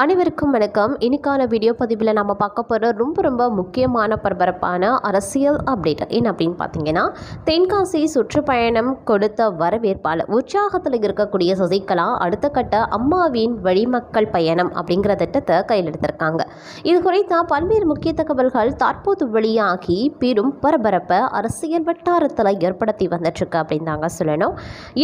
அனைவருக்கும் வணக்கம். இன்னைக்கான வீடியோ பதிவில் நம்ம பார்க்க போகிற ரொம்ப ரொம்ப முக்கியமான பரபரப்பான அரசியல் அப்டேட் என்ன அப்படின்னு பார்த்தீங்கன்னா தென்காசி சுற்றுப்பயணம் கொடுத்த வரவேற்பால் உற்சாகத்தில் இருக்கக்கூடிய சசிகலா அடுத்த கட்ட அம்மாவின் வழிமக்கள் பயணம் அப்படிங்கிற திட்டத்தை கையில் எடுத்திருக்காங்க. இது குறித்த பல்வேறு முக்கிய தகவல்கள் தற்போது வெளியாகி பெரும் பரபரப்பை அரசியல் வட்டாரத்தில் ஏற்படுத்தி வந்துட்டுருக்கு அப்படின்னு தாங்க சொல்லணும்.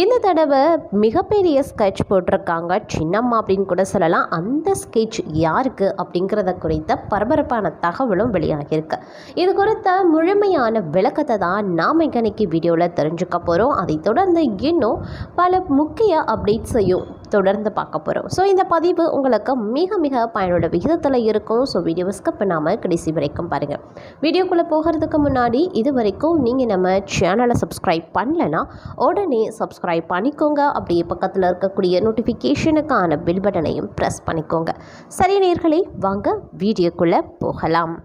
இந்த தடவை மிகப்பெரிய ஸ்கெட்ச் போட்டிருக்காங்க. சின்னம்மா அப்படின்னு கூட சொல்லலாம். அந்த ஸ்கெட்ச் யாருக்கு அப்படிங்கிறத குறித்த பரபரப்பான தகவலும் வெளியாகியிருக்கு. இது குறித்த முழுமையான விளக்கத்தை தான் நாம் இன்னைக்கு வீடியோவில் தெரிஞ்சுக்க போகிறோம் அதை தொடர்ந்து இன்னும் பல முக்கிய அப்டேட்ஸையும் தொடர்ந்து பார்க்க போகிறோம் ஸோ இந்த பதிவு உங்களுக்கு மிக மிக பயனுள்ள விகிதத்தில் இருக்கும். ஸோ வீடியோவை ஸ்கிப் பண்ணாமல் கடைசி வரைக்கும் பாருங்கள் வீடியோக்குள்ளே போகிறதுக்கு முன்னாடி இது வரைக்கும் நீங்கள் நம்ம சேனலை சப்ஸ்கிரைப் பண்ணலைன்னா உடனே சப்ஸ்கிரைப் பண்ணிக்கோங்க. அப்படியே பக்கத்தில் இருக்கக்கூடிய நோட்டிஃபிகேஷனுக்கான பில் பட்டனையும் ப்ரெஸ் பண்ணிக்கோங்க. சரி நேர்களை வாங்க வீடியோக்குள்ளே போகலாம்.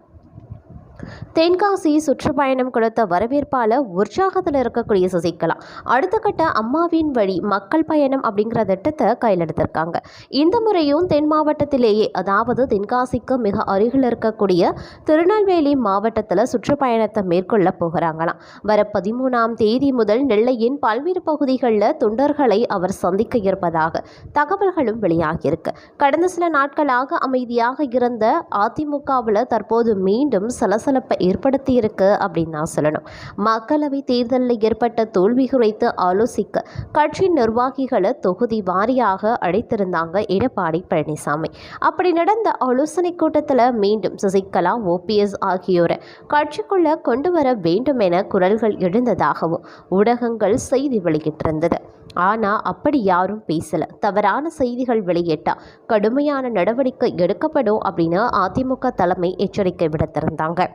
தென்காசி சுற்றுப்பயணம் கொடுத்த வரவேற்பால் உற்சாகத்தில் இருக்கக்கூடிய சசிகலா. அடுத்த கட்ட அம்மாவின் வழி மக்கள் பயணம் அப்படிங்கிற திட்டத்தை கையில் எடுத்திருக்காங்க. இந்த முறையும் தென் மாவட்டத்திலேயே அதாவது தென்காசிக்கு மிக அருகில் இருக்கக்கூடிய திருநெல்வேலி மாவட்டத்தில் சுற்றுப்பயணத்தை மேற்கொள்ள போகிறாங்களாம். வர பதிமூணாம் தேதி முதல் நெல்லையின் பல்வேறு பகுதிகளில் தொண்டர்களை அவர் சந்திக்க இருப்பதாக தகவல்களும் வெளியாகியிருக்கு. கடந்த சில நாட்களாக அமைதியாக இருந்த அதிமுகவில் தற்போது மீண்டும் சலசலப்பை ஏற்படுத்தியிருக்கு அப்படின்னு தான் சொல்லணும். மக்களவை தேர்தலில் ஏற்பட்ட தோல்வி குறித்து ஆலோசிக்க கட்சி நிர்வாகிகளை தொகுதி வாரியாக அழைத்திருந்தாங்க எடப்பாடி பழனிசாமி. அப்படி நடந்த ஆலோசனை கூட்டத்தில் மீண்டும் சசிகலா ஓபிஎஸ் ஆகியோரை கட்சிக்குள்ள கொண்டு வர வேண்டும் என குரல்கள் எழுந்ததாகவும் ஊடகங்கள் செய்தி வெளியிட்டிருந்தது. ஆனால் அப்படி யாரும் பேசலை. தவறான செய்திகள் வெளியிட்டா கடுமையான நடவடிக்கை எடுக்கப்படும் அப்படின்னு அதிமுக தலைமை எச்சரிக்கை விடுத்திருந்தாங்க.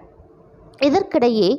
இதற்கிடையே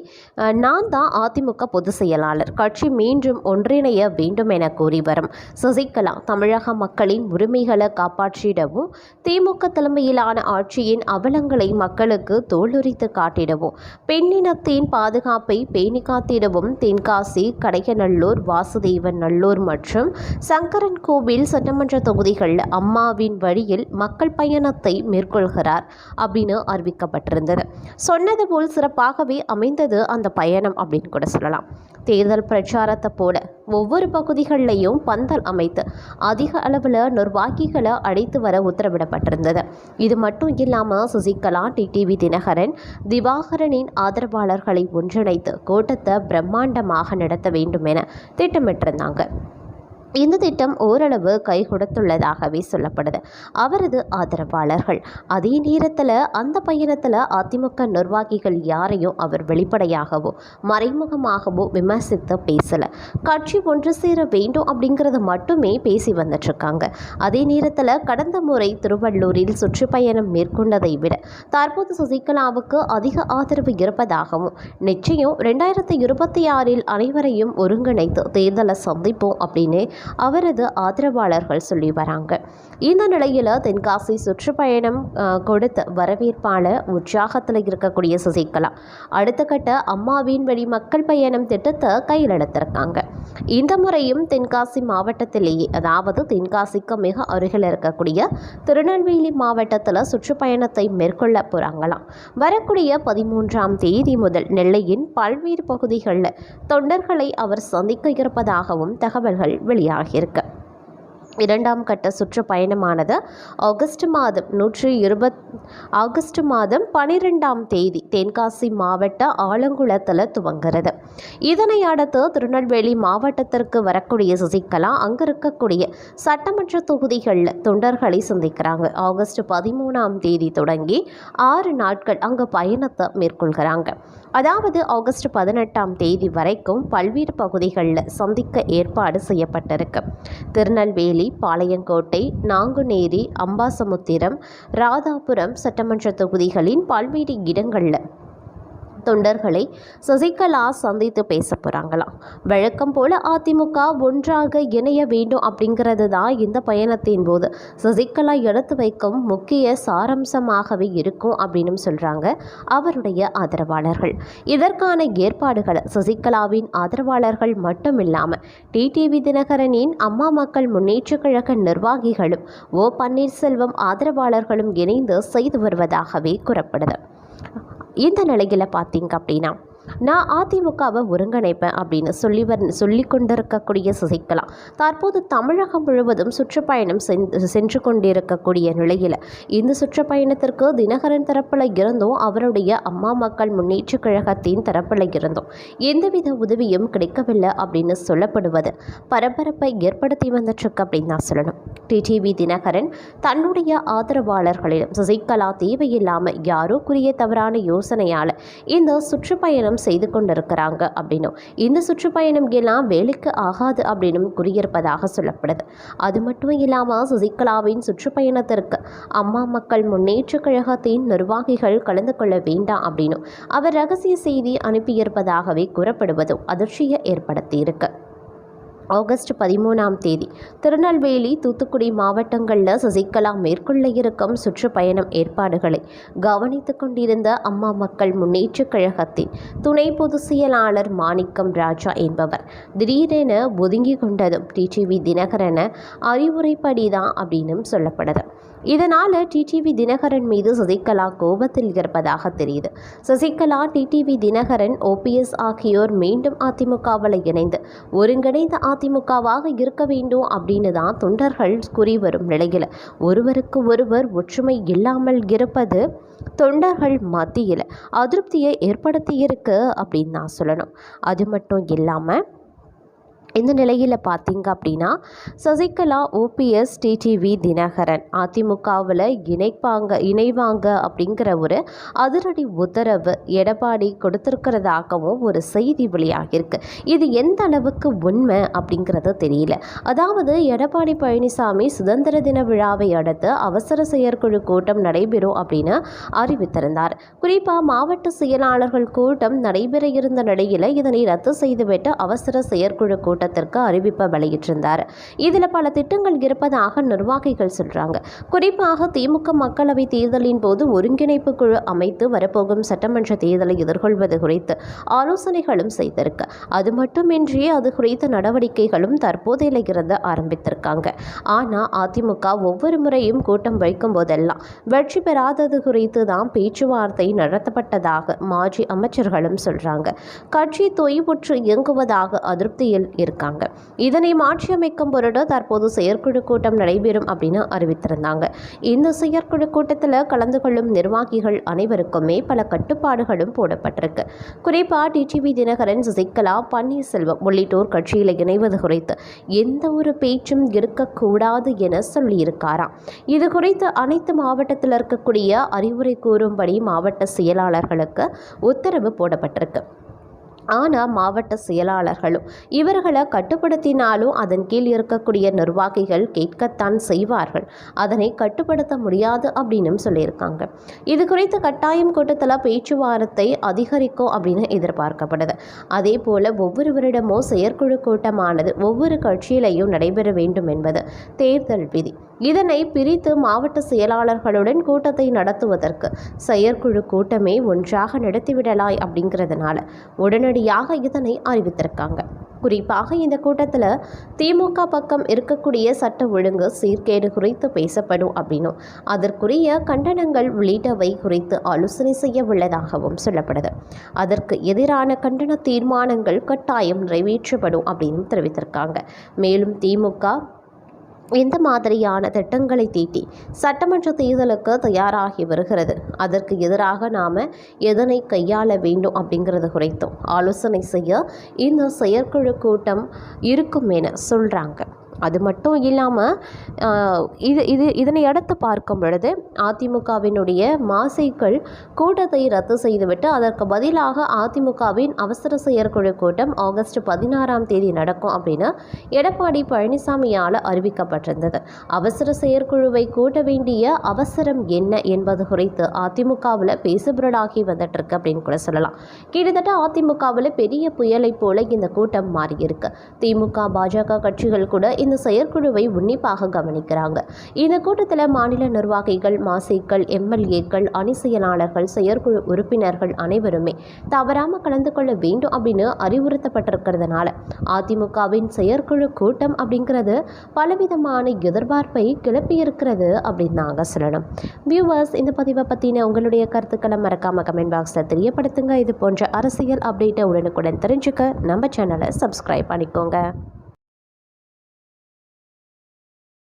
நான் தான் அதிமுக பொதுச் செயலாளர். கட்சி மீண்டும் ஒன்றிணைய வேண்டும் என கூறி வரும் சசிகலா தமிழக மக்களின் உரிமைகளை காப்பாற்றிடவும் திமுக தலைமையிலான ஆட்சியின் அவலங்களை மக்களுக்கு தோலுரித்து காட்டிடவும் பெண்ணினத்தின் பாதுகாப்பை பேணி காத்திடவும் தென்காசி கடையநல்லூர் வாசுதேவன் நல்லூர் மற்றும் சங்கரன் கோவில் சட்டமன்ற தொகுதிகள் அம்மாவின் வழியில் மக்கள் பயணத்தை மேற்கொள்கிறார் அப்படின்னு அறிவிக்கப்பட்டிருந்தது. சொன்னது போல் சிறப்பாக சிறப்பாகவே அமைந்தது அந்த பயணம் அப்படின்னு கூட சொல்லலாம். தேர்தல் பிரச்சாரத்தை போல ஒவ்வொரு பகுதிகளிலையும் பந்தல் அமைத்து அதிக அளவில் நிர்வாகிகளை அழைத்து வர உத்தரவிடப்பட்டிருந்தது. இது மட்டும் இல்லாமல் சசிகலா டிடிவி தினகரன் திவாகரனின் ஆதரவாளர்களை ஒன்றிணைத்து கூட்டத்தை பிரம்மாண்டமாக நடத்த வேண்டும் என திட்டமிட்டிருந்தாங்க. இந்த திட்டம் ஓரளவு கை கொடுத்துள்ளதாகவே சொல்லப்படுது. அவரது ஆதரவாளர்கள் அதே நேரத்தில் அந்த பயணத்தில் அதிமுக நிர்வாகிகள் யாரையும் அவர் வெளிப்படையாகவோ மறைமுகமாகவோ விமர்சித்து பேசலை. கட்சி ஒன்று சேர வேண்டும் அப்படிங்கிறத மட்டுமே பேசி வந்துட்டுருக்காங்க அதே நேரத்தில் கடந்த முறை திருவள்ளூரில் சுற்றுப்பயணம் மேற்கொண்டதை விட தற்போது சசிகலாவுக்கு அதிக ஆதரவு இருப்பதாகவும் நிச்சயம் ரெண்டாயிரத்தி இருபத்தி ஆறில் அனைவரையும் ஒருங்கிணைத்து தேர்தலை சந்திப்போம் அப்படின்னு அவரது ஆதரவாளர்கள் சொல்லி வராங்க. இந்த நிலையில் தென்காசி சுற்றுப்பயணம் கொடுத்த வரவேற்பான உற்சாகத்தில் இருக்கக்கூடிய சசிகலா. அடுத்த கட்ட அம்மாவின் வழி மக்கள் பயணம் திட்டத்தை கையில் எடுத்திருக்காங்க இந்த முறையும் தென்காசி மாவட்டத்திலேயே அதாவது தென்காசிக்கு மிக அருகில் இருக்கக்கூடிய திருநெல்வேலி மாவட்டத்தில் சுற்றுப்பயணத்தை மேற்கொள்ள போகிறாங்களாம் வரக்கூடிய பதிமூன்றாம் தேதி முதல் நெல்லையின் பல்வேறு பகுதிகளில் தொண்டர்களை அவர் சந்திக்க இருப்பதாகவும் தகவல்கள் வெளியாகியிருக்கு. இரண்டாம் கட்ட சுற்றுப்பயணமானது ஆகஸ்ட் மாதம் நூற்றி இருபத் ஆகஸ்ட் மாதம் பனிரெண்டாம் தேதி தென்காசி மாவட்ட ஆலங்குளத்தில் துவங்குறது இதனை அடுத்து திருநெல்வேலி மாவட்டத்திற்கு வரக்கூடிய சசிகலா அங்கே இருக்கக்கூடிய சட்டமன்ற தொகுதிகளில் தொண்டர்களை சந்திக்கிறாங்க. ஆகஸ்ட் பதிமூணாம் தேதி தொடங்கி ஆறு நாட்கள் அங்கே பயணத்தை மேற்கொள்கிறாங்க. அதாவது ஆகஸ்ட் பதினெட்டாம் தேதி வரைக்கும் பல்வேறு பகுதிகளில் சந்திக்க ஏற்பாடு செய்யப்பட்டிருக்கு. திருநெல்வேலி பாளையங்கோட்டை நாங்குநேரி அம்பாசமுத்திரம் ராதாபுரம் சட்டமன்ற தொகுதிகளின் பல்வேறு இடங்களில் தொண்டர்களை சசிகலா சந்தித்து பேச போகிறாங்களாம் வழக்கம் போல அதிமுக ஒன்றாக இணைய வேண்டும் அப்படிங்கிறது தான் இந்த பயணத்தின் போது. சசிகலா எடுத்து வைக்கும் முக்கிய சாரம்சமாகவே இருக்கும் அப்படின்னு சொல்கிறாங்க அவருடைய ஆதரவாளர்கள். இதற்கான ஏற்பாடுகளை சசிகலாவின் ஆதரவாளர்கள் மட்டும் இல்லாமல் டிடிவி தினகரனின் அம்மா மக்கள் முன்னேற்றக் கழக நிர்வாகிகளும் ஓ பன்னீர்செல்வம் ஆதரவாளர்களும் இணைந்து செய்து வருவதாகவே கூறப்படுது. இந்த நிலையில் பார்த்தீங்க அப்படின்னா. நான் அதிமுகவை ஒருங்கிணைப்பேன் அப்படின்னு சொல்லி வர் சொல்லி கொண்டிருக்கக்கூடிய சசிகலா தற்போது தமிழகம் முழுவதும் சுற்றுப்பயணம் சென்று சென்று கொண்டிருக்கக்கூடிய நிலையில் இந்த சுற்றுப்பயணத்திற்கு தினகரன் தரப்பில் இருந்தும் அவருடைய அம்மா மக்கள் முன்னேற்றக் கழகத்தின் தரப்பில் இருந்தும் எந்தவித உதவியும் கிடைக்கவில்லை அப்படின்னு சொல்லப்படுவது பரபரப்பை ஏற்படுத்தி வந்துட்டுருக்கு அப்படின்னு தான் சொல்லணும். டிடிவி தினகரன் தன்னுடைய ஆதரவாளர்களிடம் சசிகலா தேவையில்லாமல் யாரோ கூறிய தவறான யோசனையால் இந்த சுற்றுப்பயணம் செய்து கொண்டிருக்கிறாங்க அப்படின்னும். இந்த சுற்றுப்பயணம் எல்லாம் வேலைக்கு ஆகாது அப்படின்னும் கூறியிருப்பதாக சொல்லப்படுது. அது மட்டும் இல்லாமல் சசிகலாவின் சுற்றுப்பயணத்திற்கு அம்மா மக்கள் முன்னேற்ற கழகத்தின் நிர்வாகிகள் கலந்து கொள்ள வேண்டாம் அப்படின்னும். அவர் ரகசிய செய்தி அனுப்பியிருப்பதாகவே கூறப்படுவதும் அதிர்ச்சியை ஏற்படுத்தியிருக்கு. ஆகஸ்ட் பதிமூணாம் தேதி. திருநெல்வேலி தூத்துக்குடி மாவட்டங்களில் சசிகலா மேற்கொள்ள இருக்கும் சுற்றுப்பயணம் ஏற்பாடுகளை கவனித்து கொண்டிருந்த அம்மா மக்கள் முன்னேற்றக் கழகத்தின் துணை பொதுச் செயலாளர் மாணிக்கம் ராஜா என்பவர் திடீரென ஒதுங்கி கொண்டதும் டிடிவி தினகரன அறிவுரைப்படி தான் அப்படின்னும் சொல்லப்படுது. இதனால் டிடிவி தினகரன் மீது சசிகலா கோபத்தில் இருப்பதாக தெரியுது. சசிகலா டிடிவி தினகரன் ஓபிஎஸ் ஆகியோர் மீண்டும் அதிமுகவில் இணைந்து ஒருங்கிணைந்த அதிமுகவாக இருக்க வேண்டும் அப்படின்னு தான் தொண்டர்கள் கூறி வரும் நிலையில். ஒருவருக்கு ஒருவர் ஒற்றுமை இல்லாமல் இருப்பது தொண்டர்கள் மத்தியில் அதிருப்தியை ஏற்படுத்தியிருக்கு அப்படின்னு நான் சொல்லணும். அது மட்டும் இல்லாமல் இந்த நிலையில் பார்த்தீங்க அப்படின்னா சசிகலா ஓபிஎஸ் டிடிவி தினகரன் அதிமுகவில் இணைப்பாங்க இணைவாங்க அப்படிங்கிற ஒரு அதிரடி உத்தரவு எடப்பாடி கொடுத்துருக்கிறதாகவும் ஒரு செய்தி வெளியாகியிருக்கு. இது எந்த அளவுக்கு உண்மை அப்படிங்கிறது தெரியல. அதாவது எடப்பாடி பழனிசாமி சுதந்திர தின விழாவை அடுத்து அவசர செயற்குழு கூட்டம் நடைபெறும் அப்படின்னு அறிவித்திருந்தார். குறிப்பாக மாவட்ட செயலாளர்கள் கூட்டம் நடைபெற இருந்த நிலையில் இதனை ரத்து செய்துவிட்டு அவசர செயற்குழு கூட்டம் கூட்டத்திற்கு அறிவிப்பை வெளியிட்டிருந்தார். இதில் பல திட்டங்கள் இருப்பதாக நிர்வாகிகள் சொல்கிறாங்க குறிப்பாக திமுக மக்களவை தேர்தலின் போது ஒருங்கிணைப்பு குழு அமைத்து வரப்போகும் சட்டமன்ற தேர்தலை எதிர்கொள்வது குறித்து ஆலோசனைகளும் செய்திருக்கு. அது மட்டுமின்றி அது குறித்த நடவடிக்கைகளும் தற்போதையில் இருந்து ஆரம்பித்திருக்காங்க. ஆனால் அதிமுக ஒவ்வொரு முறையும் கூட்டம் வைக்கும் போதெல்லாம் வெற்றி பெறாதது குறித்து தான் பேச்சுவார்த்தை நடத்தப்பட்டதாக மாஜி அமைச்சர்களும் சொல்கிறாங்க கட்சி தொய்வுற்று இயங்குவதாக அதிருப்தியில் இருக்காங்க. இதனை மாற்றியமைக்கும் பொருட்டு தற்போது செயற்குழு கூட்டம் நடைபெறும் அப்படின்னு அறிவித்திருந்தாங்க. இந்த செயற்குழு கூட்டத்தில் கலந்து கொள்ளும் நிர்வாகிகள் அனைவருக்குமே பல கட்டுப்பாடுகளும் போடப்பட்டிருக்கு. குறிப்பாக டிடிவி தினகரன் சசிகலா பன்னீர்செல்வம் உள்ளிட்டோர் கட்சியில் இணைவது குறித்து எந்த ஒரு பேச்சும் இருக்கக்கூடாது என சொல்லியிருக்காராம். இது குறித்து அனைத்து மாவட்டத்தில் இருக்கக்கூடிய அறிவுரை கூறும்படி மாவட்ட செயலாளர்களுக்கு உத்தரவு போடப்பட்டிருக்கு. ஆனால் மாவட்ட செயலாளர்களும் இவர்களை கட்டுப்படுத்தினாலும் அதன் கீழ் இருக்கக்கூடிய நிர்வாகிகள் கேட்கத்தான் செய்வார்கள். அதனை கட்டுப்படுத்த முடியாது அப்படின்னும் சொல்லியிருக்காங்க. இது குறித்து கட்டாயம் கூட்டத்தில் பேச்சுவார்த்தை அதிகரிக்கும் அப்படின்னு எதிர்பார்க்கப்படுது. அதே போல் ஒவ்வொருவரிடமும் செயற்குழு கூட்டமானது ஒவ்வொரு கட்சியிலையும் நடைபெற வேண்டும் என்பது தேர்தல் விதி. இதனை பிரித்து மாவட்ட செயலாளர்களுடன் கூட்டத்தை நடத்துவதற்கு செயற்குழு கூட்டமே ஒன்றாக நடத்திவிடலாய் அப்படிங்கிறதுனால உடனடியாக இதனை அறிவித்திருக்காங்க. குறிப்பாக இந்த கூட்டத்தில் திமுக பக்கம் இருக்கக்கூடிய சட்ட ஒழுங்கு சீர்கேடு குறித்து பேசப்படும் அப்படின்னும் அதற்குரிய கண்டனங்கள் உள்ளிட்டவை குறித்து ஆலோசனை செய்ய உள்ளதாகவும் சொல்லப்படுது. அதற்கு எதிரான கண்டன தீர்மானங்கள் கட்டாயம் நிறைவேற்றப்படும் அப்படின்னு தெரிவித்திருக்காங்க. மேலும் திமுக எந்த மாதிரியான திட்டங்களை தீட்டி சட்டமன்ற தேர்தலுக்கு தயாராகி வருகிறது. அதற்கு எதிராக நாம் எதனை கையாள வேண்டும் அப்படிங்கிறது குறித்தும் ஆலோசனை செய்ய இந்த செயற்குழு கூட்டம் இருக்கும் என சொல்கிறாங்க அது மட்டும் இல்லாமல் இது இது இதனை அடுத்து பார்க்கும் பொழுது அதிமுகவினுடைய மாசைக்கள் கூட்டத்தை ரத்து செய்துவிட்டு அதற்கு பதிலாக அதிமுகவின் அவசர செயற்குழு கூட்டம் ஆகஸ்ட் பதினாறாம் தேதி நடக்கும் அப்படின்னு எடப்பாடி பழனிசாமியால் அறிவிக்கப்பட்டிருந்தது. அவசர செயற்குழுவை கூட்ட வேண்டிய அவசரம் என்ன என்பது குறித்து அதிமுகவில் பேசுபொருளாகி வந்துட்டு இருக்கு அப்படின்னு கூட சொல்லலாம். கிட்டத்தட்ட அதிமுகவில் பெரிய புயலை போல இந்த கூட்டம் மாறியிருக்கு. திமுக பாஜக கட்சிகள் கூட இந்த செயற்குழுவை உன்னிப்பாக கவனிக்கிறாங்க. இந்த கூட்டத்தில் மாநில நிர்வாகிகள் மாசைக்கள் எம்எல்ஏக்கள் அணி செயலாளர்கள் செயற்குழு உறுப்பினர்கள் அனைவருமே தவறாமல் கலந்து கொள்ள வேண்டும் அப்படின்னு அறிவுறுத்தப்பட்டிருக்கிறதுனால அதிமுகவின் செயற்குழு கூட்டம் அப்படிங்கிறது பலவிதமான எதிர்பார்ப்பை கிளப்பியிருக்கிறது அப்படின்னு நாங்கள் சொல்லணும். வியூவர்ஸ் இந்த பதிவை பற்றின உங்களுடைய கருத்துக்களை மறக்காமல் கமெண்ட் பாக்ஸில் தெரியப்படுத்துங்க. இது போன்ற அரசியல் அப்டேட்டை உடனுக்குடன் தெரிஞ்சுக்க நம்ம சேனலை சப்ஸ்கிரைப் பண்ணிக்கோங்க.